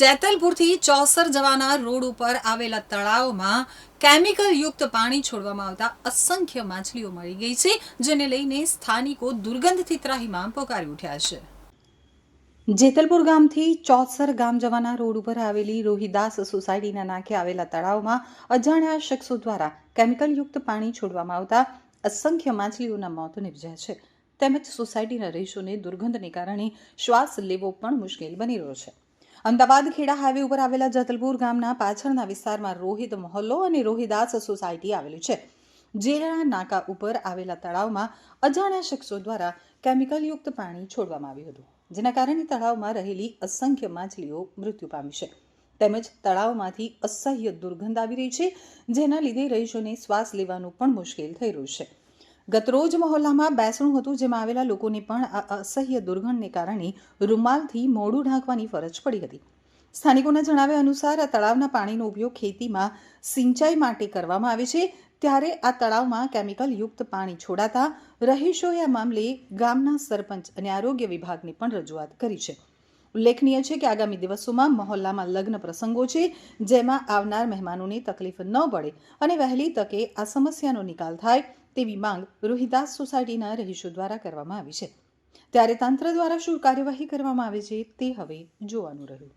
જેતલપુરથી ચોસર જવાના રોડ ઉપર આવેલા તળાવમાં કેમિકલ યુક્ત પાણી છોડવામાં આવતા અસંખ્ય માછલીઓ મળી ગઈ છે, જેને લઈને સ્થાનિકો દુર્ગંધથી ત્રાહીમાં પોકારી ઉઠ્યા છે. જેતલપુર ગામથી ચોસર ગામ જવાના રોડ ઉપર આવેલી રોહિદાસ સોસાયટીના નાકે આવેલા તળાવમાં અજાણ્યા શખ્સો દ્વારા કેમિકલયુક્ત પાણી છોડવામાં આવતા અસંખ્ય માછલીઓના મોત નિપજ્યા છે. તેમજ સોસાયટીના રહીશોને દુર્ગંધને કારણે શ્વાસ લેવો પણ મુશ્કેલ બની રહ્યો છે. અમદાવાદ ખેડા હાઈવે ઉપર આવેલા જતલપુર ગામના પાછળના વિસ્તારમાં રોહિત મહોલ્લો અને રોહિદાસ સોસાયટી આવેલી છે, જેના નાકા ઉપર આવેલા તળાવમાં અજાણ્યા શખ્સો દ્વારા કેમિકલયુક્ત પાણી છોડવામાં આવ્યું હતું, જેના કારણે તળાવમાં રહેલી અસંખ્ય માછલીઓ મૃત્યુ પામી છે. તેમજ તળાવમાંથી અસહ્ય દુર્ગંધ આવી રહી છે, જેના લીધે રહીશોને શ્વાસ લેવાનું પણ મુશ્કેલ થઈ રહ્યું છે. ગતરોજ મહોલ્લામાં બેસણું હતું, જેમાં આવેલા લોકોને પણ આ અસહ્ય દુર્ગંધને કારણે રૂમાલથી મોડું ઢાંકવાની ફરજ પડી હતી. સ્થાનિકોના જણાવ્યા અનુસાર, આ તળાવના પાણીનો ઉપયોગ ખેતીમાં સિંચાઈ માટે કરવામાં આવે છે. ત્યારે આ તળાવમાં કેમિકલ યુક્ત પાણી છોડાતા રહીશોએ આ મામલે ગામના સરપંચ અને આરોગ્ય વિભાગને પણ રજૂઆત કરી છે. ઉલ્લેખનીય છે કે આગામી દિવસોમાં મહોલ્લામાં લગ્ન પ્રસંગો છે, જેમાં આવનાર મહેમાનોને તકલીફ ન પડે અને વહેલી તકે આ સમસ્યાનો નિકાલ થાય તેવી માંગ રોહિદાસ સોસાયટીના રહીશો દ્વારા કરવામાં આવી છે. ત્યારે તંત્ર દ્વારા શું કાર્યવાહી કરવામાં આવે છે તે હવે જોવાનું રહ્યું.